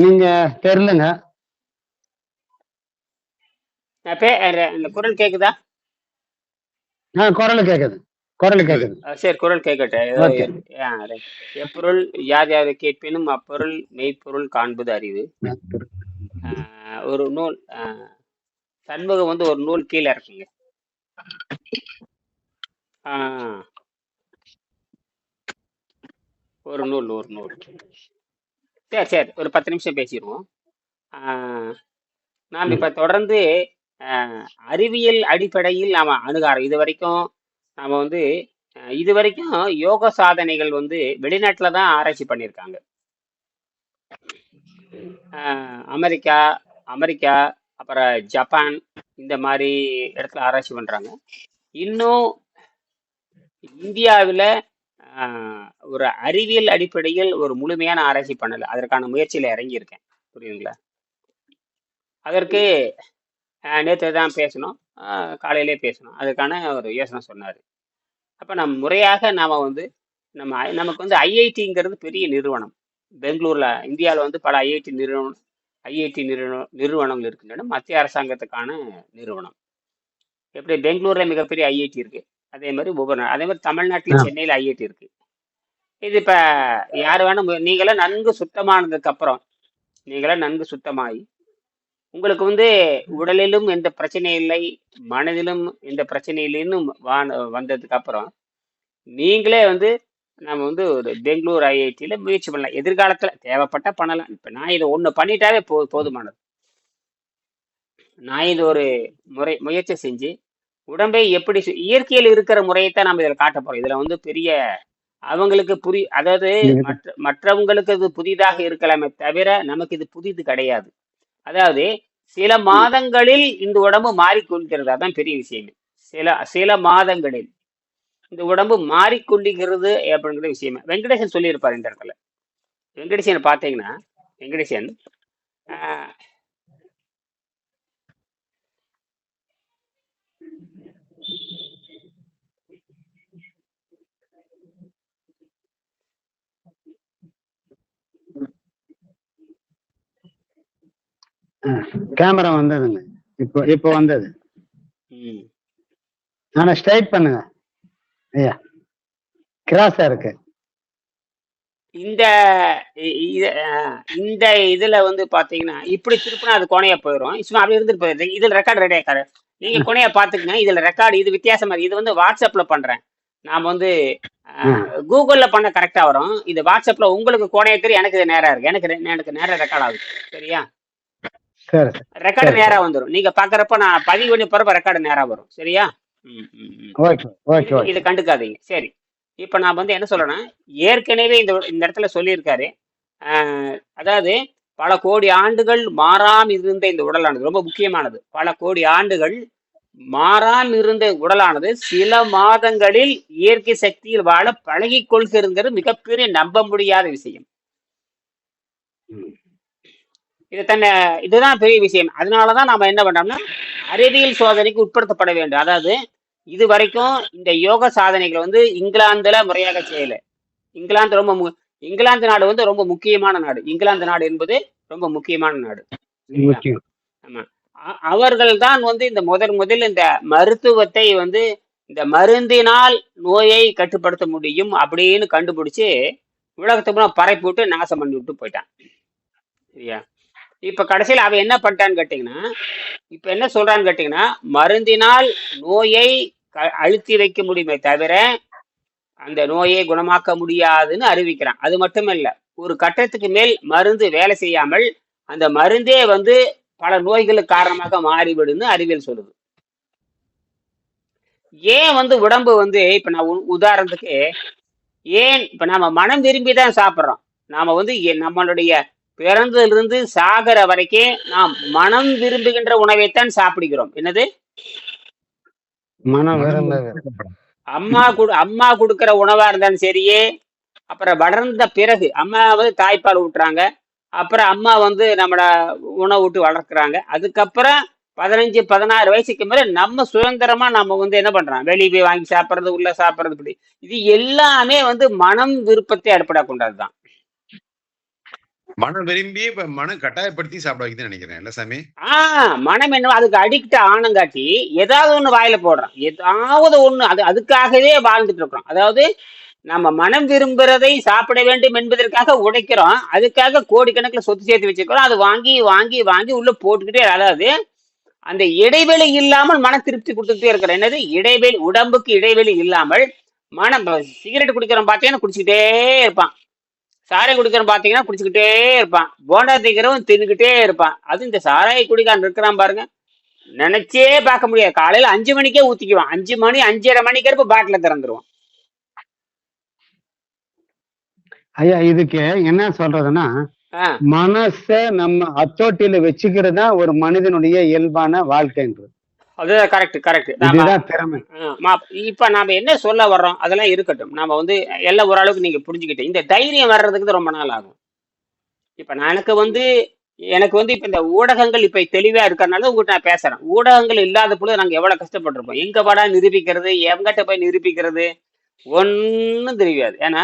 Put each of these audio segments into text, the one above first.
நீங்க தெரிலங்க இந்த குரல் கேக்குதா? ஆ குரல் கேக்குது. குரல் கேக்குது. சரி குரல் கேட்கட்டும். எப்பொருள் யார் யாரை கேட்பினும் அப்பொருள் மெய்ப்பொருள் காண்பது அறிவு. ஒரு நூல் சண்முகம் வந்து ஒரு நூல் கீழே இருக்குங்க ஒரு நூல் ஒரு நூல். சரி சரி. ஒரு பத்து நிமிஷம் பேசிடுவோம். ஆஹ் நாம் இப்போ தொடர்ந்து ஆஹ் அறிவியல் அடிப்படையில் நாம் அணுகாரம். இது வரைக்கும் நாம் வந்து இது வரைக்கும் யோக சாதனைகள் வந்து வெளிநாட்டில் தான் ஆராய்ச்சி பண்ணியிருக்காங்க. ஆஹ் அமெரிக்கா அமெரிக்கா அப்புறம் ஜப்பான் இந்த மாதிரி இடத்துல ஆராய்ச்சி பண்ணுறாங்க இன்னும் இந்தியாவில் ஒரு அறிவியல் அடிப்படையில் ஒரு முழுமையான ஆராய்ச்சி பண்ணலை. அதற்கான முயற்சியில் இறங்கியிருக்கேன். புரியுதுங்களா? அதற்கு நேற்று தான் பேசணும் காலையிலே பேசணும் அதுக்கான ஒரு யோசனை சொன்னார். அப்போ நம்ம முறையாக நாம் வந்து நம்ம ஐ- நமக்கு வந்து ஐஐடிங்கிறது பெரிய நிறுவனம். பெங்களூரில் இந்தியாவில் வந்து பல ஐஐடி நிறுவனம் ஐஐடி நிறுவனம் நிறுவனங்கள் இருக்கின்றன. மத்திய அரசாங்கத்துக்கான நிறுவனம். எப்படி பெங்களூரில் மிகப்பெரிய ஐஐடி இருக்குது அதே மாதிரி ஒவ்வொரு அதே மாதிரி தமிழ்நாட்டில் சென்னையில் ஐஐடி இருக்குது இது இப்போ யார் வேணும் நீங்களாம் நன்கு சுத்தமானதுக்கு அப்புறம் நீங்களாம் நன்கு சுத்தமாகி உங்களுக்கு வந்து உடலிலும் எந்த பிரச்சனை இல்லை மனதிலும் எந்த பிரச்சனை இல்லைன்னு வந்ததுக்கு அப்புறம் நீங்களே வந்து நம்ம வந்து ஒரு பெங்களூர் ஐஐடியில் முயற்சி பண்ணலாம். எதிர்காலத்தில் தேவைப்பட்டா பண்ணலாம். இப்போ நான் இதை ஒன்று பண்ணிட்டாவே போ போதுமானது. நான் இது ஒரு முறை முயற்சி செஞ்சு உடம்பை எப்படி இயற்கையில் இருக்கிற முறையைத்தான் நம்ம இதில் காட்ட போகிறோம் இதில் வந்து பெரிய அவங்களுக்கு புரி அதாவது மற்ற மற்றவங்களுக்கு இது புதிதாக இருக்கலாமே தவிர நமக்கு இது புதிது கிடையாது. அதாவது சில மாதங்களில் இந்த உடம்பு மாறிக்கொள்கிறது அதான் பெரிய விஷயமே. சில சில மாதங்களில் இந்த உடம்பு மாறிக்கொள்ளுகிறது அப்படிங்கிற விஷயமே. வெங்கடேசன் சொல்லியிருப்பார் இந்த இடத்துல. வெங்கடேசன் பார்த்தீங்கன்னா வெங்கடேசன் கேமரா வந்ததுங்க. இப்போ இப்போ வந்தது. ஆனா ஸ்ட்ரைட் பண்ணுங்க. ஐயா கிராஸா இருக்கு. இந்த இந்த இதுல வந்து பாத்தீங்கன்னா இப்படி திருப்பினா அது கோணையா போயிடும் சும்மா அப்படி இருந்துட்டு போயிடுது. இதுல ரெக்கார்டு ரெடி ஆக்காரு. நீங்க கோணையா பாத்துக்கங்க. இதுல ரெக்கார்டு இது வித்தியாசமா இருக்கு. இது வந்து வாட்ஸ்அப்ல பண்றேன். நாம வந்து கூகுள்ல பண்ண கரெக்டா வரும். இது வாட்ஸ்அப்ல உங்களுக்கு கோணைய தெரியும். எனக்கு இது நேரா இருக்கு. எனக்கு எனக்கு நேரா ரெக்கார்ட் ஆகுது. சரியா? சரி சரி ரெக்கார்டு நேரா வந்துடும் நீங்க பாக்குறப்ப நான் பதிவு பண்ணி போறப்ப ரெக்கார்டு நேரா வரும். சரியா? இது கண்டுக்காதீங்க. சரி. இப்போ நான் வந்து என்ன சொல்றேன்னா ஏற்கனவே இந்த இந்த இடத்துல சொல்லியிருக்காரு. அதாவது பல கோடி ஆண்டுகள் மாறாம இருந்த இந்த உடலானது ரொம்ப முக்கியமானது. பல கோடி ஆண்டுகள் மாறாம இருந்த உடலானது சில மாதங்களில் இயற்கை சக்தியில் வாழ பழகிக் கொள்கிறது மிகப்பெரிய நம்ப முடியாத விஷயம். இது தன்னை இதுதான் பெரிய விஷயம். அதனாலதான் நாம என்ன பண்றோம்னா அறிவியல் சோதனைக்கு உட்படுத்தப்பட வேண்டும். அதாவது இது வரைக்கும் இந்த யோக சாதனைகளை வந்து இங்கிலாந்துல முறையாக செய்யல. இங்கிலாந்து ரொம்ப மு- இங்கிலாந்து நாடு வந்து ரொம்ப முக்கியமான நாடு. இங்கிலாந்து நாடு என்பது ரொம்ப முக்கியமான நாடு. ஆமா. அவர்கள் தான் வந்து இந்த முதன் முதல் இந்த மருத்துவத்தை வந்து இந்த மருந்தினால் நோயை கட்டுப்படுத்த முடியும் அப்படின்னு கண்டுபிடிச்சு உலகத்துக்கு பறைப்பு விட்டு நாசம் பண்ணி விட்டு போயிட்டான். சரியா? இப்ப கடைசியில் அவன் என்ன பண்ணிட்டான்னு கேட்டீங்கன்னா இப்ப என்ன சொல்றான்னு கேட்டீங்கன்னா மருந்தினால் நோயை க- அழுத்தி வைக்க முடியுமே தவிர அந்த நோயை குணமாக்க முடியாதுன்னு அறிவிக்கிறான். அது மட்டுமல்ல ஒரு கட்டத்துக்கு மேல் மருந்து வேலை செய்யாமல் அந்த மருந்தே வந்து பல நோய்களுக்கு காரணமாக மாறிவிடுன்னு அறிவியல் சொல்லுது. ஏன் வந்து உடம்பு வந்து இப்ப நான் உதாரணத்துக்கு ஏன் இப்ப நாம மனம் விரும்பி தான் சாப்பிட்றோம். நாம வந்து நம்மளுடைய பிறந்ததிலிருந்து சாகிற வரைக்கும் நாம் மனம் விரும்புகின்ற உணவைத்தான் சாப்பிடுகிறோம். என்னது? மனம் அம்மா கொடு அம்மா கொடுக்கிற உணவா இருந்தாலும் சரியே. அப்புறம் வளர்ந்த பிறகு அம்மா வந்து தாய்ப்பால் ஊட்டுறாங்க. அப்புறம் அம்மா வந்து நம்மள உணவு விட்டு வளர்க்குறாங்க. அதுக்கப்புறம் பதினஞ்சு பதினாறு வயசுக்கு மேல நம்ம சுதந்திரமா நம்ம வந்து என்ன பண்றோம்? வெளியே போய் வாங்கி சாப்பிட்றது உள்ள சாப்பிட்றது இப்படி. இது எல்லாமே வந்து மனம் விருப்பத்தை அடிப்படை கொண்டதுதான். மனம் விரும்பி இப்ப மனம் கட்டாயப்படுத்தி சாப்பிட வைக்குதுன்னு நினைக்கிறேன். இல்ல சாமி? ஆஹ் மனம் என்ன அதுக்கு அடிக்ட் ஆனங்காட்டி ஏதாவது ஒண்ணு வாயில போடுறோம் ஏதாவது ஒண்ணு அது அதுக்காகவே வாழ்ந்துட்டு இருக்கிறோம். அதாவது நம்ம மனம் விரும்புறதை சாப்பிட வேண்டும் என்பதற்காக உடைக்கிறோம். அதுக்காக கோடிக்கணக்கில் சொத்து சேர்த்து வச்சிருக்கிறோம். அது வாங்கி வாங்கி வாங்கி உள்ள போட்டுக்கிட்டே அதாவது அந்த இடைவெளி இல்லாமல் மன திருப்தி கொடுத்துக்கிட்டே இருக்கிற என்னது? இடைவெளி உடம்புக்கு இடைவெளி இல்லாமல் மனம் சிகரெட் குடிக்கிறோம் பார்த்தீங்கன்னா குடிச்சுக்கிட்டே இருப்பான். சாராயம் குடிக்கிறவன் பார்த்தீங்கன்னா குடிச்சுக்கிட்டே இருப்பான். போண்டா திங்கிறவன் தின்னுக்கிட்டே இருப்பான். அது இந்த சாராய குடிக்காரன் இருக்கிறான் பாருங்க. நினைச்சே பார்க்க முடியாது. காலையில அஞ்சு மணிக்கே ஊத்திக்குவான். அஞ்சு மணி அஞ்சரை மணிக்கு இருப்ப பாட்டில திறந்துருவான். ஐயா இதுக்கு என்ன சொல்றதுன்னா மனச நம்ம அத்தோட்டியில வச்சுக்கிறது தான் ஒரு மனிதனுடைய இயல்பான வாழ்க்கைன்றது. அதுதான் கரெக்ட் கரெக்ட் நாம இப்ப நாம என்ன சொல்ல வர்றோம் அதெல்லாம் இருக்கட்டும். நாம வந்து எல்லாம் ஓரளவுக்கு நீங்க புரிஞ்சுக்கிட்டு இந்த தைரியம் வர்றதுக்கு ரொம்ப நாள் ஆகும். இப்ப நான் எனக்கு வந்து எனக்கு வந்து இப்ப இந்த ஊடகங்கள் இப்ப தெளிவா இருக்கறனால உங்ககிட்ட நான் பேசுறேன். ஊடகங்கள் இல்லாத பொழுது நாங்க எவ்வளவு கஷ்டப்பட்டிருப்போம். எங்க படா நிரூபிக்கிறது எங்கிட்ட போய் நிரூபிக்கிறது? ஒன்றும் தெரியாது. ஏன்னா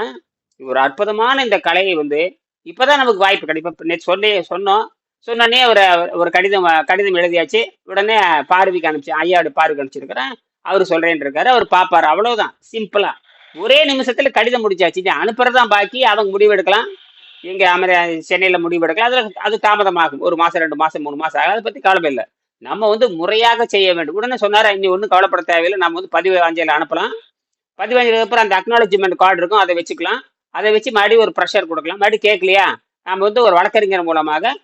ஒரு அற்புதமான இந்த கலையை வந்து இப்பதான் நமக்கு வாய்ப்பு கிடைக்கும். இப்ப சொல்லி சொன்னோம் சொன்னோடனே ஒரு ஒரு கடிதம் கடிதம் எழுதியாச்சு. உடனே பார்வைக்கு அனுப்பிச்சு ஐயாவோட பார்வைக்கு அனுப்பிச்சிருக்கிறேன். அவர் சொல்றேன் இருக்காரு அவர் பாப்பாரு. அவ்வளவுதான். சிம்பிளா ஒரே நிமிஷத்துல கடிதம் முடிச்சாச்சு. அனுப்புறதான் பாக்கி. அவங்க முடிவெடுக்கலாம் இங்க அமெரி சென்னையில முடிவு எடுக்கலாம். அதுல அது தாமதமாகும். ஒரு மாசம் ரெண்டு மாசம் மூணு மாசம் ஆகும் அதை பத்தி கவலை இல்லை. நம்ம வந்து முறையாக செய்ய வேண்டும். உடனே சொன்னாரு இனி ஒன்றும் கவலைப்பட தேவையில்லை. நம்ம வந்து பதிவு அஞ்சலில் அனுப்பலாம். பதிவு அஞ்சலுக்கு அப்புறம் அந்த அக்னாலஜ்மெண்ட் கார்டு இருக்கும். அதை வச்சுக்கலாம். அதை வச்சு மறுபடியும் ஒரு ப்ரெஷர் கொடுக்கலாம். மறுபடியும் கேட்கலையா? நம்ம வந்து ஒரு வழக்கறிஞர் மூலமாக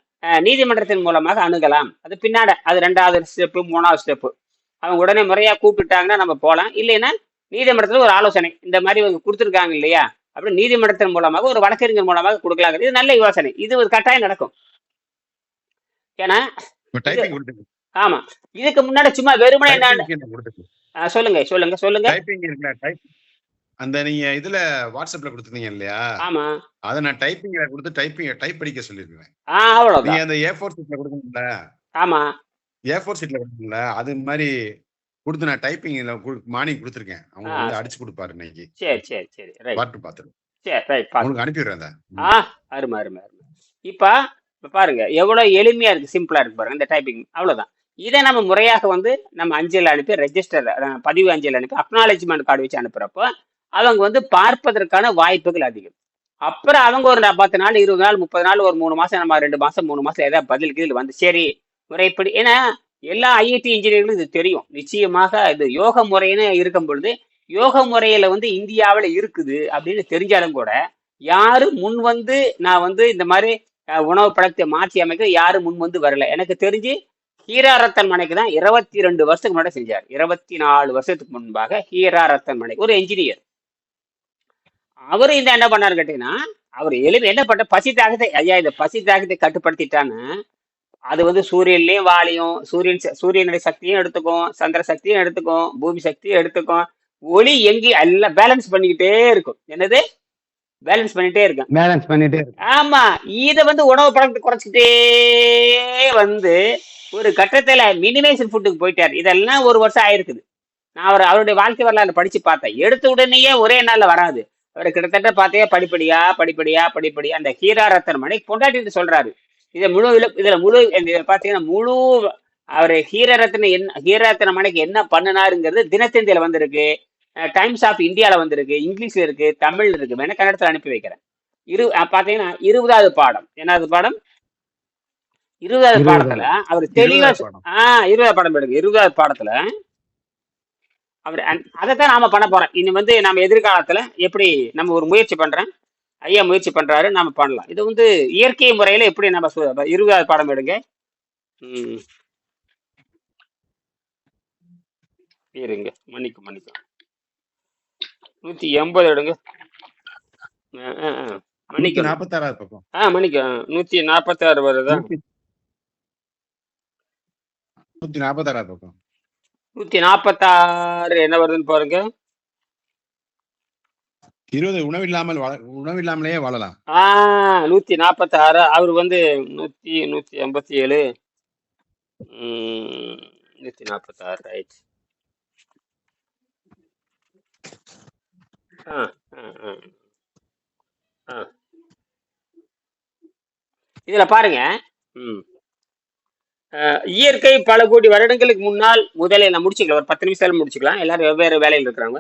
நீதிமன்றத்தின் மூலமாக அணுகலாம். அது பின்னாட அது ரெண்டாவது ஸ்டெப்பு மூணாவது ஸ்டெப்பு அவங்க உடனே முறையா கூப்பிட்டுட்டாங்கன்னா நம்ம போகலாம் இல்லைன்னா நீதிமன்றத்தில் ஒரு ஆலோசனை இந்த மாதிரி இவங்க கொடுத்துருக்காங்க இல்லையா? அப்படி நீதிமன்றத்தின் மூலமாக ஒரு வழக்கறிஞர் மூலமாக கொடுக்கலாம். இது நல்ல யோசனை. இது ஒரு கட்டாயம் நடக்கும். ஏன்னா ஆமா. இதுக்கு முன்னாடி சும்மா வெறுமனே என்ன சொல்லுங்க சொல்லுங்க சொல்லுங்க. அந்த நீங்க இதுல வாட்ஸ்அப்ல கொடுத்துருந்தீங்க இல்லையா? ஆமா. அதை நான் டைப்பிங்ல கொடுத்து டைப்பிங் டைப் படிக்க சொல்லிருக்கேன் நீங்க அந்த ஏ ஃபோர் சீட்ல கொடுக்கணும்ல? ஆமா. ஏ ஃபோர் சீட்ல கொடுக்கணும்ல? அது மாதிரி கொடுத்து நான் டைப்பிங்ல மார்னிங் கொடுத்துருக்கேன். அவங்க. வந்து அடிச்சு கொடுப்பாரு இன்னைக்கு. சரி சரி சரி. ரைட் பாட்டு பாத்துரு சரி ரைட் உங்களுக்கு அனுப்பி விடுறேன் அதை. ஆ அருமை அருமை அருமை. இப்ப இப்ப பாருங்க எவ்வளவு எளிமையா இருக்கு சிம்பிளா இருக்கு பாருங்க இந்த டைப்பிங் அவ்வளவுதான். இதை நம்ம முறையாக வந்து நம்ம அஞ்சல் அனுப்பி ரெஜிஸ்டர் பதிவு அஞ்சல் அனுப்பி அக்னாலேஜ்மெண்ட் கார்டு வச்சு அனுப்புறப்போ அவங்க வந்து பார்ப்பதற்கான வாய்ப்புகள் அதிகம். அப்புறம் அவங்க ஒரு பத்து நாள் இருபது நாள் முப்பது நாள் ஒரு மூணு மாசம் நம்ம ரெண்டு மாசம் மூணு மாசம் ஏதாவது பதில் கீழ் வந்து சரி முறைப்படி. ஏன்னா எல்லா ஐஐடி இன்ஜினியர்களும் இது தெரியும். நிச்சயமாக இது யோக முறைன்னு இருக்கும் பொழுது யோக முறையில வந்து இந்தியாவில் இருக்குது அப்படின்னு தெரிஞ்சாலும் கூட யாரும் முன் வந்து நான் வந்து இந்த மாதிரி உணவு பழத்தை மாற்றி அமைக்க யாரும் முன் வந்து வரல. எனக்கு தெரிஞ்சு ஹீராரத்தன் மனைக்கு தான் இருபத்தி ரெண்டு வருஷத்துக்கு முன்னாடி செஞ்சார். இருபத்தி நாலு வருஷத்துக்கு முன்பாக ஹீராரத்தன் மனை ஒரு என்ஜினியர் அவரு இந்த என்ன பண்ணாரு கேட்டீங்கன்னா அவர் எளிமை என்ன பண்ண பசி தாகத்தை ஐயா இந்த பசி தாகத்தை கட்டுப்படுத்திட்டான்னு அது வந்து சூரியன்லயும் வாலியும் சூரியன் சூரியனுடைய சக்தியும் எடுத்துக்கும் சந்திர சக்தியும் எடுத்துக்கும் பூமி சக்தியும் எடுத்துக்கும் ஒளி எங்கேயும் எல்லாம் பேலன்ஸ் பண்ணிக்கிட்டே இருக்கும். என்னது? பேலன்ஸ் பண்ணிட்டே இருக்கும். பேலன்ஸ் பண்ணிட்டே ஆமா இத வந்து உணவு பழக்கத்தை குறைச்சிக்கிட்டே வந்து ஒரு கட்டத்துல மினிமைசேஷன் ஃபுட்டுக்கு போயிட்டாரு. இதெல்லாம் ஒரு வருஷம் ஆயிருக்குது. நான் அவர் அவருடைய வாழ்க்கை வரலாறு படிச்சு பார்த்தேன். எடுத்த உடனேயே ஒரே நாள்ல வராது. அவர் கிட்டத்தட்ட பார்த்தே படிப்படியா படிப்படியா படிப்படியா அந்த ஹீரா ரத்தன் மணி பொண்டாட்டிட்டு சொல்றாரு. இதை முழு இதுல முழு பார்த்தீங்கன்னா முழு அவர் ஹீரரத்ன என்ன ஹீரரத்ன மணிக்கு என்ன பண்ணினாருங்கிறது தினத்தந்தியில வந்திருக்கு. டைம்ஸ் ஆஃப் இந்தியால வந்திருக்கு இங்கிலீஷ்ல இருக்கு தமிழ்ல இருக்கு வேணா கன்னடத்துல அனுப்பி வைக்கிறேன். இரு பாத்தீங்கன்னா இருபதாவது பாடம். என்னது பாடம்? இருபதாவது. பாடத்துல அவர் தெளிவா. ஆஹ் இருபதாவது பாடம். எடுங்க இருபதாவது பாடத்துல அவர் அதைத்தான் நாம பண்ண போறோம். இனி வந்து நம்ம எதிர்காலத்துல எப்படி நம்ம ஒரு முயற்சி பண்றேன் ஐயா முயற்சி பண்றாரு நாம பண்ணலாம். இது வந்து இயற்கை முறையில எப்படி நம்ம இருபதாவது பாடம் எடுங்க. ம். இருங்க மன்னிக்கும் மன்னிக்கும். நூத்தி எண்பது எடுங்க. மன்னிக்கும் நாற்பத்தாறாவது பக்கம். ஆ மன்னிக்கும் நூத்தி நாற்பத்தி ஆறு வருதா? நூத்தி நாற்பத்தாறாவது பக்கம். நூத்தி நாற்பத்தாறு என்ன வருதுன்னு பாருங்க. இருபது உணவில்லாமல் வாழ உணவில்லாமலேயே வாழலாம். ஆ நூத்தி நாற்பத்தி ஆறு அவர் வந்து நூத்தி நூத்தி எண்பத்தி ஏழு ம், நூத்தி நாற்பத்தி ஆறு ரைட் ஆ ஆ ஆ ஆ. இதுல பாருங்க. ம். இயற்கை பல கோடி வருடங்களுக்கு முன்னால் முதலில் நான் முடிச்சுக்கலாம். ஒரு பத்து நிமிஷத்துல முடிச்சுக்கலாம். எல்லாரும் வெவ்வேறு வேலையில் இருக்கிறாங்க.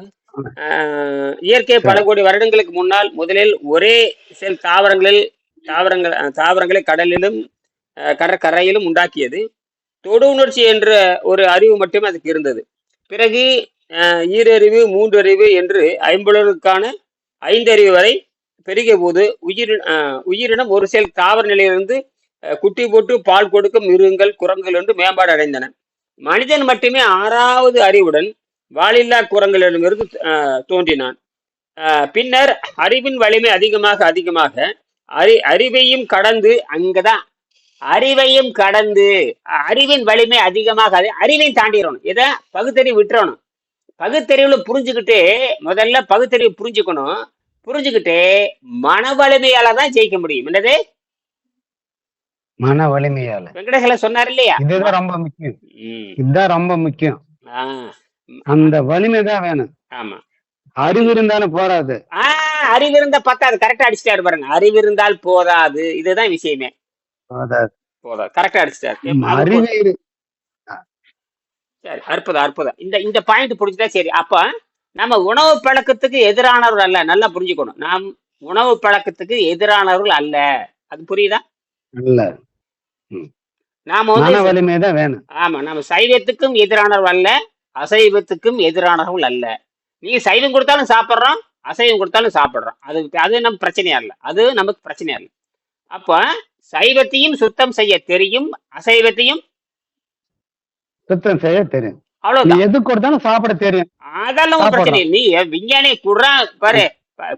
இயற்கை பல கோடி வருடங்களுக்கு முன்னால் முதலில் ஒரே செல் தாவரங்களில் தாவரங்கள் தாவரங்களை கடலிலும் கடற்கரையிலும் உண்டாக்கியது. தொடு உணர்ச்சி என்ற ஒரு அறிவு மட்டுமே அதுக்கு இருந்தது. பிறகு ஈரறிவு மூன்றறிவு என்று ஐம்புலனுக்கான ஐந்தறிவு வரை பெருகிய போது உயிரி உயிரினம் ஒரு செல் தாவர நிலையிலிருந்து குட்டி போட்டு பால் கொடுக்கும் மிருகங்கள் குரங்குகள் என்று மேம்பாடு அடைந்தன. மனிதன் மட்டுமே ஆறாவது அறிவுடன் வாலில்லா குரங்களிடமிருந்து அஹ், தோன்றினான். பின்னர் அறிவின் வலிமை அதிகமாக அதிகமாக அறி அறிவையும் கடந்து அங்கதான் அறிவையும் கடந்து அறிவின் வலிமை அதிகமாக அறிவையும் தாண்டிடணும். இதை பகுத்தறிவு விட்டுறணும். பகுத்தறிவுல புரிஞ்சுக்கிட்டு முதல்ல பகுத்தறிவு புரிஞ்சுக்கணும். புரிஞ்சுக்கிட்டு மன வலிமையால தான் ஜெயிக்க முடியும். என்னது? மன வலிமையால. வெங்கடேசல சொன்னார் இல்லையா இதுதான் ரொம்ப முக்கியம். இதுதான் ரொம்ப முக்கியம். அந்த வலிமை தான் வேணும். ஆமா. அறிவு இருந்தாலும் போராது அறிவு இருந்தா பத்தாது. கரெக்டா அடிச்சிட்டாரு பாருங்க. அறிவு இருந்தால் போதாது. இதுதான் விஷயமே. போதாது. போதாது. கரெக்டா அடிச்சிட்டாரு. அறிவு சரி அற்புதம் அற்புதம். இந்த இந்த பாயிண்ட் புரிஞ்சுட்டா சரி. அப்ப நம்ம உணவு பழக்கத்துக்கு எதிரானவர்கள் அல்ல. நல்லா புரிஞ்சுக்கணும். நாம் உணவு பழக்கத்துக்கு எதிரானவர்கள் அல்ல. அது புரியுதா? இல்ல நாம மன வலிமை தான் வேணும். ஆமா நம்ம சைவத்துக்கும் எதிரானவர்கள் அல்ல அசைவத்துக்கும் எதிரானவர்கள் அல்ல. நீங்க சைவம் கொடுத்தாலும் சாப்பிட்றோம் அசைவம் கொடுத்தாலும் சாப்பிட்றோம். அது அது நம்ம பிரச்சனையா இல்லை. அது நமக்கு பிரச்சனையா இல்லை. அப்ப சைவத்தையும் சுத்தம் செய்ய தெரியும் அசைவத்தையும் சுத்தம் செய்ய தெரியும். நீ அவ்வளவுதான் எது கொடுத்தாலும் சாப்பிட தெரியும். அதெல்லாம் ஒரு பிரச்சனை. நீ விஞ்ஞானி குடுறா பாரு.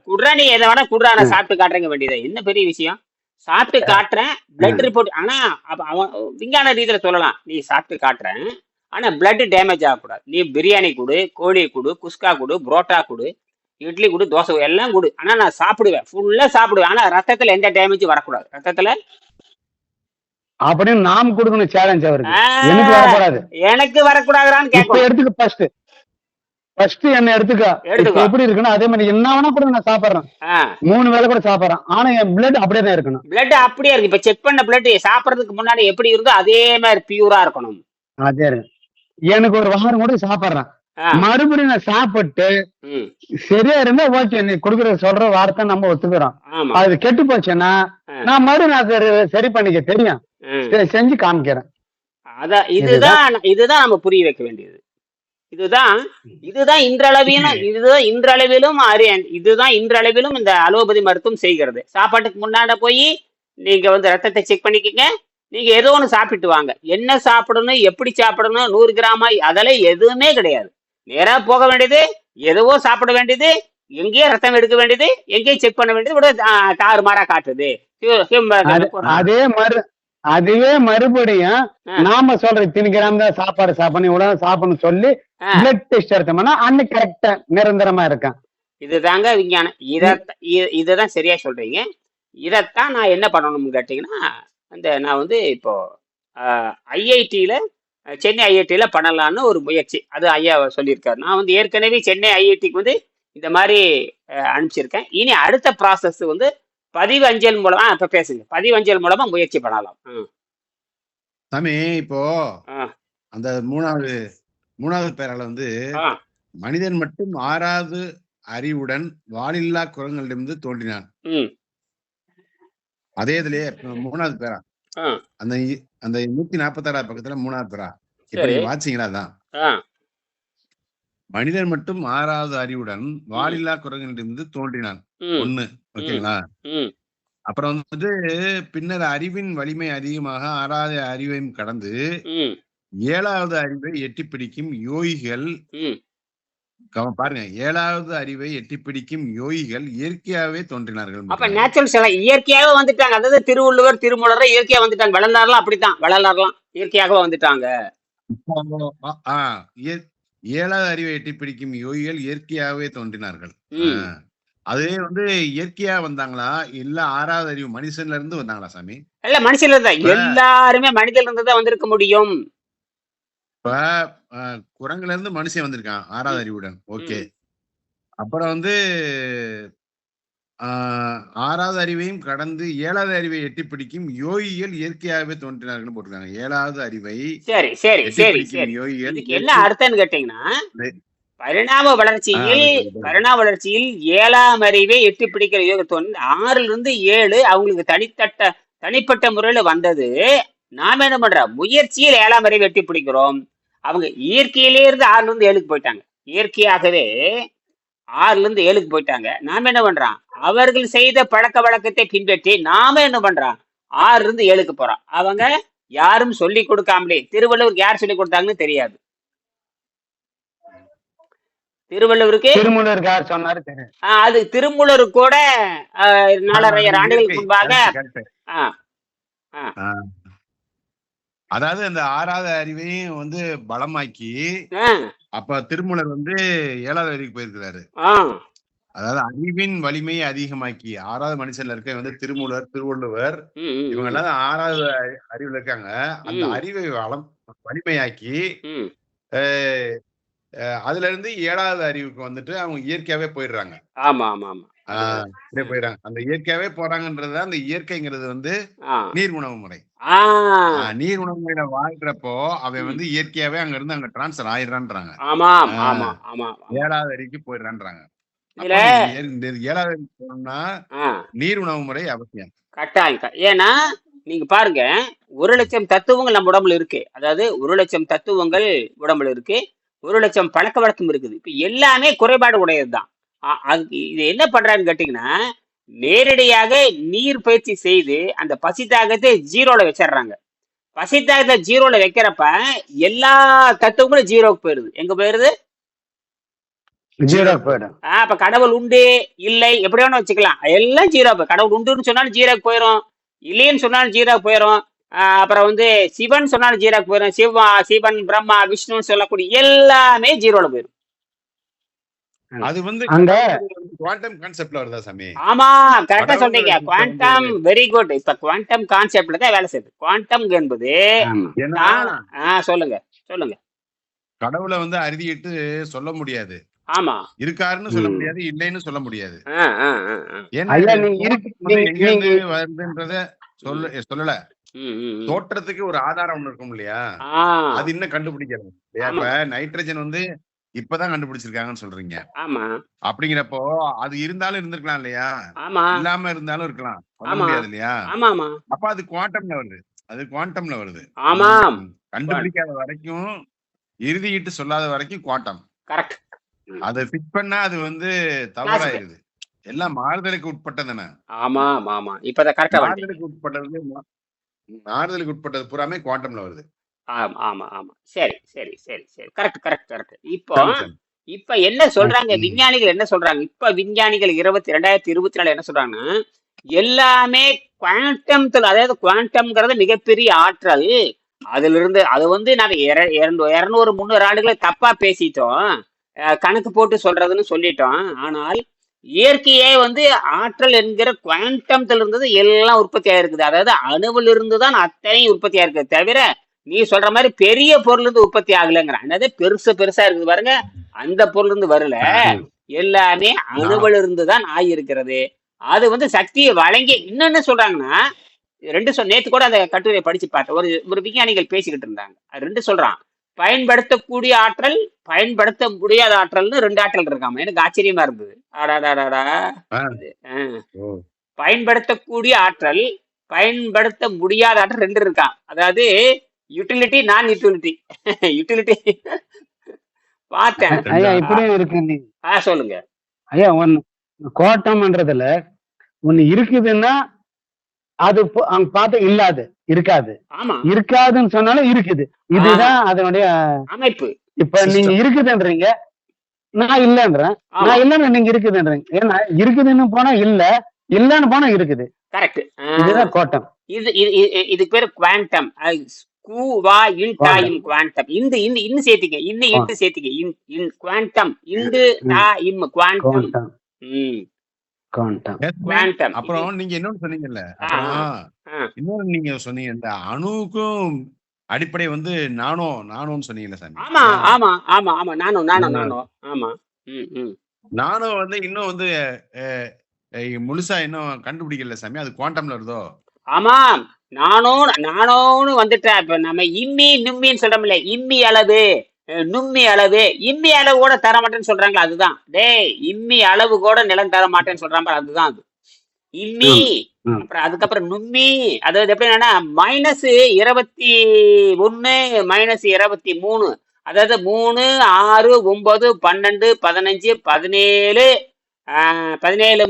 குடுறா நீ எதை வேணா குடுறா நான் சாப்பிட்டு காட்டுறேங்க வேண்டியது என்ன பெரிய விஷயம்? சாப்பிட்டு காட்டுறேன். பிளட் ரிப்போர்ட் ஆனா அவன் விஞ்ஞான ரீதியில சொல்லலாம். நீ சாப்பிட்டு காட்டுறேன். ஆனா பிளட் டேமேஜ் ஆகக்கூடாது. நீ பிரியாணி கொடு கோழி கொடு குஸ்கா கொடு புரோட்டா கொடு இட்லி கொடு தோசை எல்லாம் கொடு. ஆனா நான் சாப்பிடுவேன். ஃபுல்லா சாப்பிடுவேன். ஆனா ரத்தத்துல எந்த டேமேஜும் வரக்கூடாது. ரத்தத்துல? அப்படின்னு நாம் கொடுக்கணும் சேலஞ்ச் அவருக்கு. எனக்கு வரக்கூடாது. எனக்கு வரக்கூடாதுறான்னு இப்ப கேட்கணும். எடுத்துக்க ஃபர்ஸ்ட் ஃபர்ஸ்ட் என்ன எடுத்துக்க? எப்படி இருக்குன்னா அதே மாதிரி என்ன வேணா கூட நான் சாப்பிடுறேன். மூணு வேளை கூட சாப்பிடுறேன். ஆனா என் பிளட் அப்படியே தான் இருக்கணும். பிளட் அப்படியே இருக்கு. இப்ப செக் பண்ண பிளட் சாப்பிடறதுக்கு முன்னாடி எப்படி இருந்தோ அதே மாதிரி பியூரா இருக்கணும். அதே. எனக்கு ஒரு வாரம் கூட சாப்பிடுறேன். மறுபடியும் நான் சாப்பிட்டு சரியா இருந்தா ஓகே நீ கொடுக்குற சொல்ற வார்த்தை நம்ம ஒத்துக்கிறோம். அது கெட்டு போச்சுன்னா. நான் மறுபடியும் நான் சரி- பண்ணிக்க தெரியும். செஞ்சு காமிக்கிறேன். அதான் இதுதான் இதுதான் நம்ம புரிய வைக்க வேண்டியது. இதுதான் இதுதான் இன்றளவிலும் இதுதான் இன்றளவிலும் அறி இதுதான் இன்றளவிலும் இந்த அலோபதி மருத்துவம் செய்கிறது. சாப்பாட்டுக்கு முன்னாடி போய் நீங்க வந்து ரத்தத்தை செக் பண்ணிக்கங்க. நீங்க ஏதோ ஒன்று சாப்பிட்டு வாங்க. என்ன சாப்பிடணும் எப்படி சாப்பிடணும் நூறு கிராமா அதெல்லாம் எதுவுமே கிடையாது. நேரா போக வேண்டியது எதுவோ சாப்பிட வேண்டியது எங்கேயோ ரத்தம் எடுக்க வேண்டியது எங்கேயோ செக் பண்ண வேண்டியது கூட தாறுமாறா காட்டுது. அது- மறு அதுவே மறுபடியும். நாம சொல்ற இத்தனை கிராம் தான் சாப்பாடு சாப்பிடணும் இவ்வளவு சாப்பிடணும் சொல்லி. பிளட் டெஸ்ட் எடுத்தோம்னா அன்னைக்கு கரெக்டா நிரந்தரமா இருக்கேன் இதுதாங்க விஞ்ஞானம். இத இதுதான் சரியா சொல்றீங்க. இதைத்தான் நான் என்ன பண்ணணும்னு கேட்டிங்கன்னா அந்த நான் வந்து இப்போ ஐஐடியில் சென்னை ஐஐடியில் பண்ணலான்னு ஒரு முயற்சி. அது ஐயா சொல்லியிருக்காரு. நான் வந்து ஏற்கனவே சென்னை ஐஐடிக்கு வந்து இந்த மாதிரி அனுப்பிச்சிருக்கேன். இனி அடுத்த ப்ராசஸ் வந்து பதிவு அஞ்சல் மூலமா இப்போ பேசுங்க. பதிவு அஞ்சல் மூலமா முயற்சி பண்ணலாம். சாமி இப்போ. அந்த மூணாவது மூணாவது பேரால வந்து மனிதன் மட்டும் ஆறாவது அறிவுடன் வாலில்லா குரங்களிலிருந்து தோன்றினான். அதே இதுலயே மூணாவது பேரா? அந்த அந்த நூத்தி நாற்பத்தாறாவது பக்கத்துல மூணாவது பேரா? இப்ப சரி. நீங்க வாட்சிங்களா அதான்? மனிதன் மட்டும் ஆறாவது அறிவுடன் வாலில்லா குரங்களிலிருந்து தோன்றினான். ஒண்ணு. ஓகேங்களா? அப்புறம் வந்துட்டு பின்னர் அறிவின் வலிமை அதிகமாக ஆறாவது அறிவையும் கடந்து ஏழாவது அறிவை எட்டி பிடிக்கும் யோகிகள் பாருங்க. ஏழாவது அறிவை எட்டி பிடிக்கும் யோகிகள் இயற்கையாகவே தோன்றினார்கள் அப்ப நேச்சுரல் சில இயற்கையாகவே வந்துட்டாங்க. அதாவது திருவள்ளுவர் திருமூலர் இயற்கையா வந்துட்டாங்க. வளர்ந்தாரெல்லாம் அப்படித்தான். வளர்ந்தாரெல்லாம் இயற்கையாகவே வந்துட்டாங்க. ஏழாவது அறிவை எட்டி பிடிக்கும் யோகிகள் இயற்கையாகவே தோன்றினார்கள். அதுவே வந்து இயற்கையா வந்தாங்களா? இல்ல ஆறாவது அறிவு மனுஷன்ல இருந்து வந்தாங்களா சாமி? இல்ல மனுஷன்ல தான். எல்லாருமே மனிதன்ல இருந்து தான் வந்திருக்க முடியும். இப்ப குரங்குல இருந்து மனுஷன் வந்திருக்கான் ஆறாவது அறிவுடன். ஓகே. அப்புறம் வந்து ஆறாவது அறிவையும் கடந்து ஏழாவது அறிவை எட்டி பிடிக்கும் யோகிகள் இயற்கையாகவே தோன்றினார்கள்னு போட்டிருக்காங்க. ஏழாவது அறிவை சரி சரி சரி யோகிகள் என்ன அர்த்தம்னு கேட்டீங்கன்னா பரிணாம வளர்ச்சியில் பரிணாம வளர்ச்சியில் ஏழாம் அறிவை எட்டி பிடிக்கிற யோகத்தை வந்து ஆறுல இருந்து ஏழு அவங்களுக்கு தனித்தட்ட தனிப்பட்ட முறையில வந்தது. நாம என்ன பண்றோம்? முயற்சியில் ஏழாம் அறிவை எட்டி பிடிக்கிறோம். அவங்க இயற்கையிலே இருந்து ஆறுல இருந்து ஏழுக்கு போயிட்டாங்க. இயற்கையாகவே ஆறுல இருந்து ஏழுக்கு போயிட்டாங்க. நாம என்ன பண்றோம்? அவர்கள் செய்த பழக்க வழக்கத்தை பின்பற்றி நாம என்ன பண்றோம்? ஆறுல இருந்து ஏழுக்கு போறோம். அவங்க யாரும் சொல்லி கொடுக்காமலே திருவள்ளுவருக்கு யார் சொல்லி கொடுத்தாங்கன்னு தெரியாது. திருவள்ளுவருக்கு? திருமூலருக்கு யார் சொன்னாரு அது திருமூலர் கூட நாலரையர் ஆண்டுகளுக்கு முன்பாக. அதாவது அந்த ஆறாவது அறிவையும் வந்து பலமாக்கி அப்ப திருமூலர் வந்து ஏழாவது அறிவுக்கு போயிருக்கிறாரு. அதாவது அறிவின் வலிமையை அதிகமாக்கி ஆறாவது மனுஷன்ல இருக்க வந்து திருமூலர் திருவள்ளுவர் இவங்க எல்லாம் ஆறாவது அறி- அறிவுல இருக்காங்க. அந்த. அறிவை வளம் வலிமையாக்கி அதுல இருந்து ஏழாவது அறிவுக்கு வந்துட்டு அவங்க இயற்கையாவே போயிடுறாங்க. ஆமா ஆமா ஆமா. போயிடுறாங்க. அந்த இயற்கையாவே போறாங்கன்றது அந்த இயற்கைங்கிறது வந்து நீர் உணவு முறை. நீர் உணவு முறையில வாழ்றப்போ அவன். வந்து இயற்கையாவே அங்க இருந்து அங்க டிரான்ஸ்ஃபர் ஆயிடுறான்றாங்க. ஆமா ஆமா ஆமா. ஏழாவது அறிவுக்கு போயிடுறான்றாங்க. ஏழாவது ஆஹ் நீர் உணவு முறை அவசியம். கட்டாயம் ஏன்னா நீங்க பாருங்க ஒரு லட்சம் தத்துவங்கள் நம்ம உடம்புல இருக்கு. அதாவது ஒரு லட்சம் தத்துவங்கள் உடம்புல இருக்கு. ஒரு லட்சம் பழக்க வழக்கம் இருக்குது. இப்ப எல்லாமே குறைபாடு உடையதுதான். ஆ- அதுக்கு இது என்ன பண்றான்னு கேட்டீங்கன்னா நேரடியாக நீர் பயிற்சி செய்து அந்த பசி தாகத்தை ஜீரோல வச்சிடுறாங்க. பசி தாகத்தை ஜீரோல வைக்கிறப்ப எல்லா தத்துவங்களும் ஜீரோக்கு போயிருது எங்க போயிருது ஜீரோ போயிடும். ஆ, அப்ப கடவுள் உண்டு இல்லை எப்படி வேணா வச்சுக்கலாம். எல்லாம் ஜீரோ. போய் கடவுள் உண்டுன்னு சொன்னாலும் ஜீரோக்கு போயிடும் இல்லைன்னு சொன்னாலும் ஜீரோக்கு போயிடும் அப்புறம் வந்து சிவன் சொன்னாலும் ஜீரோக்கு போயிடும் சிவா சிவன் பிரம்மா விஷ்ணுன்னு சொல்லக்கூடிய எல்லாமே ஜீரோல போயிடும் அது வந்து அங்க குவாண்டம் கான்செப்ட்ல வருதா சாமி? ஆமா கரெக்டா சொல்றீங்க. குவாண்டம் வெரி குட் இப்ப குவாண்டம் கான்செப்ட்ல தான் வேலை செய்யுது. குவாண்டம் என்பது சொல்லுங்க சொல்லுங்க. கடவுளை வந்து அறுதிட்டு சொல்ல முடியாது. ஆமா. இருக்காருன்னு சொல்ல. முடியாது இல்லைன்னு சொல்ல முடியாது. வருதுன்றத சொல்ல சொல்லல. தோற்றத்துக்கு ஒரு ஆதாரம் ஒண்ணு இருக்கும் இல்லையா? அது இன்னும்? ஆமா. இப்ப நைட்ரஜன் வந்து இப்பதான் கண்டுபிடிச்சிருக்காங்கன்னு சொல்றீங்க. ஆமா. அப்படிங்கிறப்போ அது இருந்தாலும் இருந்திருக்கலாம் இல்லையா? இல்லாம இருந்தாலும் இருக்கலாம். சொல்ல. முடியாது இல்லையா? அப்ப அது குவாண்டம்ல வருது அது குவாண்டம்ல வருது ஆமாம். கண்டுபிடிக்காத வரைக்கும் இறுதியிட்டு சொல்லாத வரைக்கும் குவாண்டம். கரெக்ட். அதை ஃபிட் பண்ணா அது வந்து தவறாயிருது எல்லாம் மாறுதலுக்கு உட்பட்டதுதானே ஆமா ஆமா கரெக்டா வந்து மாறுதலுக்கு உட்பட்டது மாறுதலுக்கு உட்பட்டது பூராமே குவாண்டம்ல வருது. ஆமா ஆமா ஆமா. சரி சரி சரி சரி. கரெக்ட் கரெக்ட் கரெக்ட் இப்போ. இப்ப என்ன சொல்றாங்க. விஞ்ஞானிகள் என்ன சொல்றாங்க? இப்ப விஞ்ஞானிகள் இருபத்தி ரெண்டாயிரத்தி இருபத்தி நாலு என்ன சொல்றாங்கன்னா எல்லாமே குவாண்டம் அதாவது குவாண்டம்ங்கிறது மிகப்பெரிய ஆற்றல். அதுல இருந்து அது வந்து நாங்க இருநூறு முந்நூறு ஆண்டுகளை தப்பா பேசிட்டோம். கணக்கு போட்டு சொல்றதுன்னு சொல்லிட்டோம். ஆனால் இயற்கையே வந்து ஆற்றல் என்கிற குவாண்டம்ல இருந்தது எல்லாம் உற்பத்தி ஆயிருக்குது அதாவது அணுவில் இருந்து தான் அத்தனை உற்பத்தி ஆயிருக்குது தவிர நீ சொல்ற மாதிரி பெரிய பொருள் இருந்து உற்பத்தி ஆகலைங்கிறான் அதாவது பெருசு பெருசா இருக்குது பாருங்க. அந்த பொருள் இருந்து வரல. எல்லாமே அணுவில் இருந்து தான் ஆகியிருக்கிறது. அது வந்து சக்தியை வழங்கி இன்னொன்னு சொல்றாங்கன்னா ரெண்டு சொல் நேத்து கூட அந்த கட்டுரையை படிச்சு பார்த்தேன். ஒரு ஒரு விஞ்ஞானிகள் பேசிக்கிட்டு இருந்தாங்க. ரெண்டு சொல்றான். பயன்படுத்தக்கூடிய ஆற்றல் பயன்படுத்த முடியாத ஆற்றல்னு ரெண்டு ஆற்றல் இருக்காம? எனக்கு ஆச்சரியமா இருந்தது. அடாடாடாடா. ஆ. ஆ. ஓ. பயன்படுத்தக்கூடிய ஆற்றல் பயன்படுத்த முடியாத ஆற்றல் ரெண்டு இருக்கான் அதாவது யூட்டிலிட்டி நான் யூட்டிலிட்டி யூட்டிலிட்டி பார்த்தேன் ஐயா இப்படியும் இருக்கு நீ. ஆ சொல்லுங்க. ஐயா ஒன்னு கோட்டம்ன்றதுல ஒண்ணு இருக்குதுன்னா அது அங்க பார்த்தா இல்லாது இருக்காது. ஆமா. இருக்காதுன்னு சொன்னாலும் இருக்குது. இதுதான் அதனுடைய அமைப்பு. இப்ப நீங்க இருக்குதுன்றீங்க. நான் இல்லன்றேன். நான் இல்லன்னு நீங்க இருக்குதுன்றீங்க. ஏன்னா இருக்குதுன்னு போனா இல்ல இல்லன்னு போனா இருக்குது. கரெக்ட் இதுதான் கோட்டம். இது இது- இது- இதுக்கு பேரு குவாண்டம் கூவா இன்டாயும் குவாண்டம் இந்த இந்த இன்னும் சேர்த்திக்க இன்னும் இன்ட்டு சேர்த்திக்க இன் இன் குவாண்டம் இந்து டா இம் குவாண்டம் ம் கோட்டம் Yes, ma'am. குவாண்டம் அப்புறம் நீங்க இன்னொன்னு சொன்னீங்கல்ல. இன்னொன்னு நீங்க சொன்னீங்க இந்த அணுவுக்கும் அடிப்படை வந்து நானோ நானோன்னு சொன்னீங்கல்ல சாமி. ஆமா ஆமா ஆமா ஆமா நானும் நானும் நானும் ஆமா நானோ வந்து இன்னும் வந்து முழுசா இன்னும் கண்டுபிடிக்கல சாமி அது குவாண்டம்ல வருதோ? ஆமாம் நானும் நானும்னு வந்துட்டேன் இப்ப நம்ம இம்மி நும்மின்னு சொல்றோம்ல இம்மி அளவு. நும்மி அளவு. இம்மி அளவு கூட தர மாட்டேன்னு சொல்றாங்களா அதுதான். டேய் இம்மி அளவு கூட நிலம் தர மாட்டேன்னு சொல்றாங்க அதுதான் அது. இம்மி. அப்புறம் அதுக்கப்புறம் நும்மி அதாவது எப்படி என்னன்னா மைனஸ் இருபத்தி ஒன்னு மைனஸ் இருபத்தி மூணு. அதாவது மூணு ஆறு ஒன்பது பன்னெண்டு பதினஞ்சு பதினேழு பதினேழு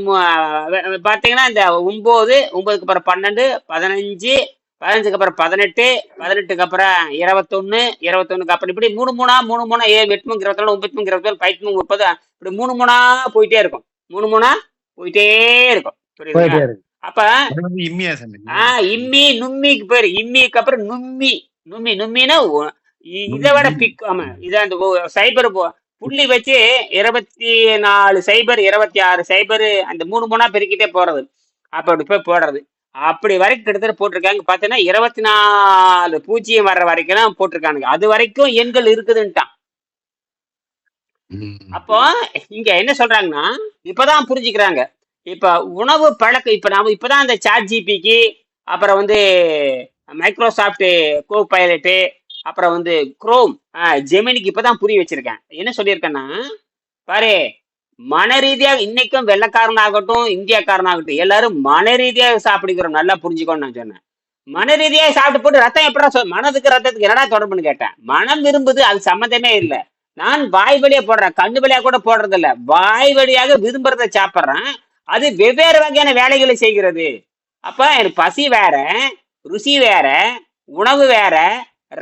பாத்தீங்கன்னா இந்த ஒன்பது ஒன்பதுக்கு அப்புறம் பன்னெண்டு பதினஞ்சு பதினஞ்சுக்கு அப்புறம் பதினெட்டு பதினெட்டுக்கு அப்புறம் இருபத்தொன்னு இருபத்தொன்னுக்கு அப்புறம் இப்படி மூணு மூணா மூணு மூணா ஏழு எட்டு மூணு இருபத்தொன்னு ஒன்பது மூணு இருபத்தொன்னு பதினெட்டு மூணு முப்பது இப்படி மூணு மூணா போயிட்டே இருக்கும். மூணு மூணா போயிட்டே இருக்கும். புரியுதுங்களா? போயிட்டே இருக்கு அப்ப ஆஹ் இம்மி நும்மிக்கு பேரு. இம்மிக்கு அப்புறம் நும்மி. நும்மி நும்மினா ஒ- இ- இதை விட பிக் ஆமா இது அந்த சைபர் போ- புள்ளி வச்சு இருபத்தி நாலு சைபர் இருபத்தி ஆறு சைபர் அந்த மூணு மூணா பெருக்கிட்டே போறது. அப்ப அப்படி போய் போடுறது. அப்படி வரைக்கும் கிட்டத்தட்ட போட்டிருக்காங்க. பார்த்தீங்கன்னா இருபத்தி நாலு பூஜ்ஜியம் வர்ற வரைக்கும் போட்டிருக்கானுங்க. அது வரைக்கும் எண்கள் இருக்குதுன்ட்டான். அப்போ இங்க என்ன சொல்றாங்கன்னா இப்பதான் புரிஞ்சுக்கிறாங்க. இப்ப உணவு பழக்கம் இப்ப நாம இப்பதான் அந்த சாட் ஜிபிக்கு அப்புறம் வந்து மைக்ரோசாஃப்ட் கோ பைலட்டு அப்புறம் வந்து குரோம் ஜெமினிக்கு இப்பதான் புரிய வச்சிருக்கேன். என்ன சொல்லியிருக்கேன்னா பாரு மன ரீதியாக இன்னைக்கும் வெள்ளக்காரனாகட்டும் இந்தியாக்காரனாகட்டும் எல்லாரும் மன ரீதியாக சாப்பிடுகிறோம். நல்லா புரிஞ்சுக்கோன்னு நான் சொன்னேன். மன ரீதியாக சாப்பிட்டு போட்டு ரத்தம் எப்படா சொல் மனதுக்கு ரத்தத்துக்கு என்னடா தொடர்புன்னு கேட்டேன். மனம் விரும்புது அது சம்மந்தமே இல்லை. நான் வாய் வழியா போடுறேன் கண்ணு வழியா கூட போடுறது இல்ல வாய் வழியாக விரும்புறத சாப்பிடுறேன். அது வெவ்வேறு வகையான வேலைகளை செய்கிறது. அப்ப எனக்கு பசி வேற ருசி வேற உணவு வேற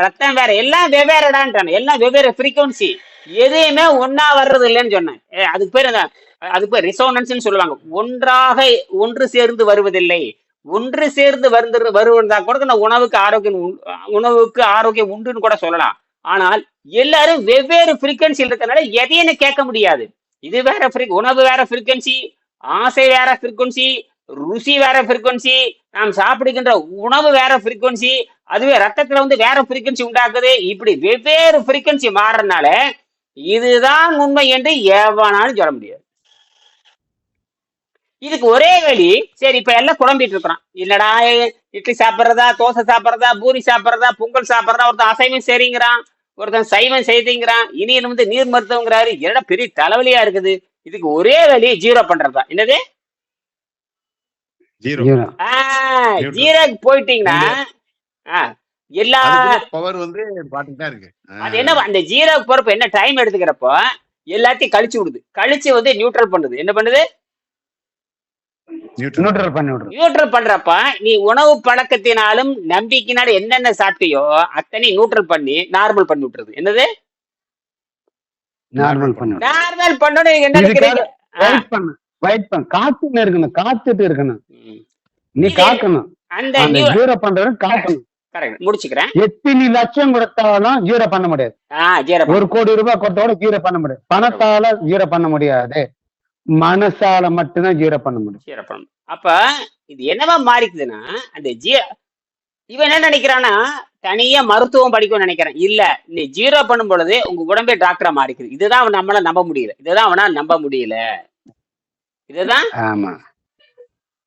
ரத்தம் வேற எல்லாம் வெவ்வேறுடான்ட்டான எல்லாம் வெவ்வேறு ஃப்ரீக்குவன்சி எதையுமே ஒன்னா வர்றது இல்லைன்னு சொன்னேன். ஏ, அதுக்கு பேர் என்ன? அதுக்கு பேர் ரிசோனன்ஸ்னு சொல்லுவாங்க. ஒன்றாக ஒன்று சேர்ந்து வருவதில்லை. ஒன்று சேர்ந்து வந்து வருவதா கூட நான் உணவுக்கு ஆரோக்கியம் உணவுக்கு ஆரோக்கியம் உண்டுன்னு கூட சொல்லலாம். ஆனால் எல்லாரும் வெவ்வேறு ஃப்ரீக்வன்சி இருக்கிறதுனால எதையும் கேட்க முடியாது. இது வேற freq- உணவு வேற ஃப்ரீக்வன்சி ஆசை வேற ஃப்ரீக்வன்சி ருசி வேற ஃப்ரீக்வன்சி நாம் சாப்பிடுகின்ற உணவு வேற ஃப்ரீக்வன்சி அதுவே ரத்தத்துல வந்து வேற ஃப்ரீக்வன்சி உண்டாக்குது. இப்படி வெவ்வேறு ஃப்ரீக்வன்சி மாறுறதுனால இதுதான் உண்மை என்று எவனாலும் சொல்ல முடியாது. இதுக்கு ஒரே வழி சரி இப்ப எல்லாம் குழம்பிட்டு இருக்கிறான். இல்லடா இட்லி சாப்பிட்றதா தோசை சாப்பிட்றதா பூரி சாப்பிட்றதா பொங்கல் சாப்பிட்றதா ஒருத்தன் அசைவம் சரிங்கிறான் ஒருத்தன் சைவம் செய்திங்கிறான் இனியன் வந்து நீர் மருத்துவங்கிறாரு என்னடா பெரிய தலைவலியா இருக்குது? இதுக்கு ஒரே வழி ஜீரோ பண்றதா என்னது? ஜீரோ. போயிட்டீங்கன்னா எல்லா பவர் வந்து அது என்ன அந்த ஜீரோக்கு போறப்ப என்ன டைம் எடுத்துக்கிறப்போ எல்லாத்தையும் கழிச்சு விடுது. கழிச்சு வந்து நியூட்ரல் பண்ணுது. என்ன பண்ணுது? நியூட்ரல் நியூட்ரல் பண்ணி விடுறது நியூட்ரல் பண்றப்ப நீ உணவு பழக்கத்தினாலும் நம்பிக்கையினாலும் என்னென்ன சாப்பிட்டியோ அத்தனை நியூட்ரல் பண்ணி நார்மல் பண்ணி விட்டுறது என்னது? நார்மல் பண்ணி நார்மல் பண்ணணும் நீங்க என்ன நினைக்கிறீங்க? வெயிட் பண்ண வெயிட் பண்ண. காத்துன்னு இருக்கணும் காத்துட்டு இருக்கணும். நீ காக்கணும். அந்த ஜீரோ பண்றது காக்கணும். கரெக்ட். முடிச்சுக்கிறேன். எத்தனை லட்சம் கொடுத்தாலும் ஜீரோ பண்ண முடியாது. ஒரு கோடி ரூபாய் கொடுத்தோட ஜீரோ பண்ண முடியாது. பணத்தால ஜீரோ பண்ண முடியாது. மனசால மட்டும்தான் ஜீரோ பண்ண முடியும். ஜீரோ அப்ப இது என்னவா மாறிக்குதுன்னா அந்த ஜீ இவன் என்ன நினைக்கிறான்னா தனியா மருத்துவம் படிக்கணும்னு நினைக்கிறேன். இல்ல நீ ஜீரோ பண்ணும் பொழுது உங்க உடம்பே டாக்டரா மாறிக்குது. இதுதான் அவன் நம்மளால நம்ப முடியல. இதுதான் அவனா நம்ப முடியல. இதுதான்? ஆமா.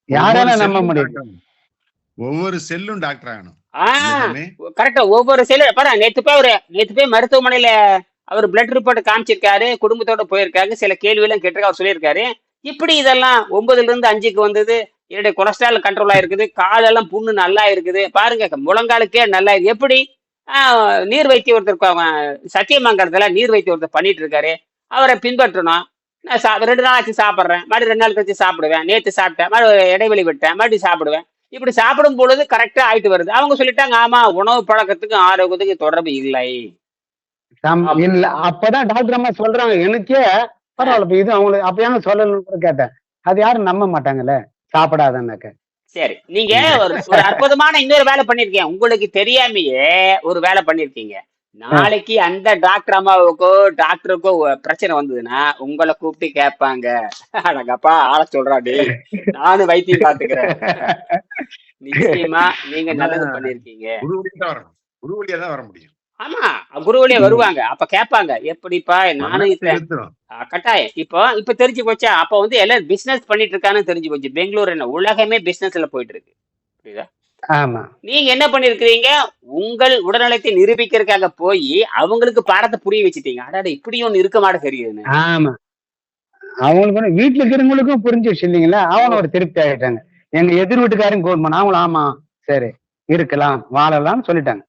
யாரால நம்ப முடியும்? ஒவ்வொரு செல்லும் டாக்டர் ஆகணும். கரெக்டா ஒவ்வொரு செல்லு பாரு நேத்து போய் அவரு நேத்து போய் மருத்துவமனையில அவர் பிளட் ரிப்போர்ட் காமிச்சிருக்காரு குடும்பத்தோட போயிருக்காரு சில கேள்வி எல்லாம் கேட்டிருக்காரு அவர் சொல்லியிருக்காரு. இப்படி இதெல்லாம் ஒன்பதுல இருந்து அஞ்சுக்கு வந்தது என்னுடைய கொலஸ்ட்ரால் கண்ட்ரோல் ஆயிருக்குது காலெல்லாம் புண்ணு நல்லா இருக்குது பாருங்க முழங்காலுக்கே நல்லா இருக்கு. எப்படி? நீர் வைத்தியம் ஒருத்தர் அவன் சத்தியமங்கலத்துல நீர் வைத்தியம் ஒருத்தர் பண்ணிட்டு இருக்காரு அவரை பின்பற்றணும். நான் சா ரெண்டு நாள் ஆச்சு சாப்பிட்றேன் மறுபடியும் ரெண்டு நாள் கழிச்சு சாப்பிடுவேன். நேத்து சாப்பிட்டேன் மறுபடியும் இடைவெளி விட்டேன் மறுபடியும் சாப்பிடுவேன். இப்படி சாப்பிடும் பொழுது கரெக்டா ஆயிட்டு வருது. அவங்க சொல்லிட்டாங்க ஆமா உணவு பழக்கத்துக்கும் ஆரோக்கியத்துக்கும் தொடர்பு இல்லை. இல்ல அப்பதான் டாக்டர் அம்மா சொல்றாங்க எனக்கே பரவாயில்ல இது அவங்களுக்கு அப்ப ஏன் சொல்லணும்னு கூட கேட்டேன். அது யாரும் நம்ப மாட்டாங்கல்ல சாப்பிடாதன்னாக்க. சரி நீங்க ஒரு ஒரு அற்புதமான இன்னொரு வேலை பண்ணிருக்கீங்க. உங்களுக்கு தெரியாமையே ஒரு வேலை பண்ணிருக்கீங்க. நாளைக்கு அந்த டாக்டர் அம்மாவுக்கோ டாக்டருக்கோ பிரச்சனை வந்ததுன்னா உங்களை கூப்பிட்டு கேட்பாங்க. அடங்கப்பா ஆள சொல்றாடி நானும் வைத்தியம் பாத்துக்கிறேன் நிச்சயமா நீங்க நல்லது பண்ணிருக்கீங்க. குரு வழியா தான் குரு வர முடியும். ஆமா குருவிலே வருவாங்க. அப்ப கேட்பாங்க எப்படிப்பா நானும் கட்டாயம். இப்போ இப்ப தெரிஞ்சு போச்சா? அப்ப வந்து எல்லாம் பிசினஸ் பண்ணிட்டு இருக்கான்னு தெரிஞ்சு போச்சு. பெங்களூர் என்ன உலகமே பிசினஸ்ல போயிட்டு இருக்கு. புரியுதா? ஆமா. நீங்க என்ன பண்ணிருக்கிறீங்க? உங்கள் உடல்நலத்தை நிரூபிக்கிறதுக்காக போய் அவங்களுக்கு பாடத்தை புரிய வச்சுட்டீங்க. அடாட இப்படி ஒண்ணு இருக்க மாட்ட தெரியுதுன்னு ஆமா. அவங்களுக்கு வீட்டுல இருக்கிறவங்களுக்கும் புரிஞ்சிருச்சு இல்லைங்களா? அவங்க ஒரு திருப்தி ஆயிட்டாங்க. எங்க எதிர் வீட்டுக்காரங்க கோல் பண்ண அவங்களும் ஆமா சரி இருக்கலாம் வாழலாம்னு சொல்லிட்டாங்க.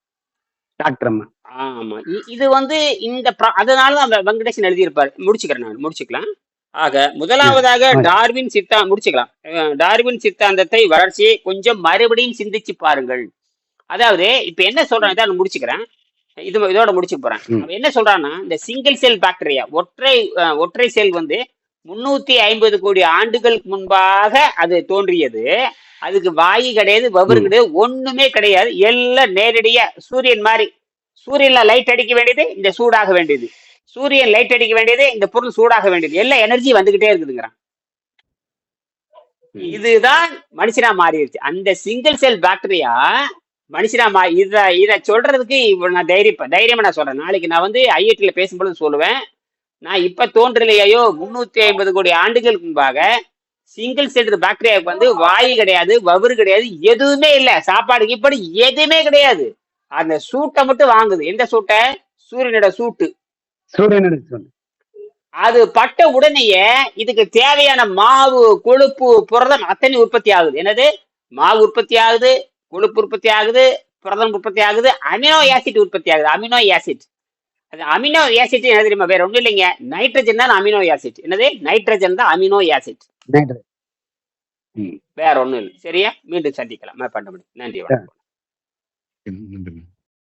டாக்டர் அம்மா. ஆமா. இது வந்து இந்த அதனாலதான் அந்த வெங்கடேசன் எழுதியிருப்பாரு. முடிச்சுக்கிறேன் நான். முடிச்சுக்கலாம். ஆக முதலாவதாக. டார்வின் சித்தா முடிச்சுக்கலாம். டார்வின் சித்தாந்தத்தை வளர்ச்சியை கொஞ்சம் மறுபடியும் சிந்திச்சு பாருங்கள். அதாவது இப்ப என்ன சொல்றேன் இதை நான் முடிச்சுக்கிறேன். இது இதோட முடிச்சு போறேன். என்ன சொல்றான்னா இந்த சிங்கிள் செல் பாக்டீரியா ஒற்றை ஒற்றை செல் வந்து முன்னூத்தி ஐம்பது கோடி ஆண்டுகளுக்கு முன்பாக அது தோன்றியது. அதுக்கு வாயு கிடையாது வபரு. கிடையாது ஒண்ணுமே கிடையாது. எல்லாம் நேரடியா சூரியன் மாதிரி. சூரியன்ல லைட் அடிக்க வேண்டியது இந்த சூடாக வேண்டியது. சூரியன் லைட் அடிக்க வேண்டியது இந்த பொருள் சூடாக வேண்டியது. எல்லா எனர்ஜி வந்துகிட்டே இருக்குதுங்கிறான். இதுதான் மனுஷனா மாறிடுச்சு. அந்த சிங்கிள் செல் பாக்டீரியா மனுஷனா மா இத இத சொல்றதுக்கு இப்ப நான் தைரியம் தைரியமா நான் சொல்றேன். நாளைக்கு நான் வந்து ஐஐடில பேசும்பொழுது சொல்லுவேன். நான் இப்ப தோன்றலையோ முன்னூத்தி ஐம்பது கோடி ஆண்டுகளுக்கு முன்பாக சிங்கிள் செல் பாக்டீரியாவுக்கு வந்து வாயு கிடையாது வவுறு கிடையாது எதுவுமே இல்ல. சாப்பாடு இப்படி எதுவுமே கிடையாது. அந்த சூட்டை மட்டும் வாங்குது. எந்த சூட்டை? சூரியனோட சூட்டு. சூரியன் சொல்லு அது பட்ட உடனேயே இதுக்கு தேவையான மாவு கொழுப்பு புரதம் அத்தனை உற்பத்தி ஆகுது. என்னது? மாவு உற்பத்தி ஆகுது கொழுப்பு உற்பத்தி ஆகுது புரதம் உற்பத்தி ஆகுது அமினோ ஆசிட் உற்பத்தி ஆகுது. Amino acid. அது அமினோ ஆசிட் என்ன தெரியுமா வேற ஒண்ணும் இல்லைங்க. நைட்ரஜன் தான் அமினோ ஆசிட். என்னது? நைட்ரஜன் தான் அமினோ ஆசிட். வேற ஒண்ணும் இல்லை. சரியா? மீண்டும் சந்திக்கலாம். பண்ண முடியும் நன்றி வணக்கம்.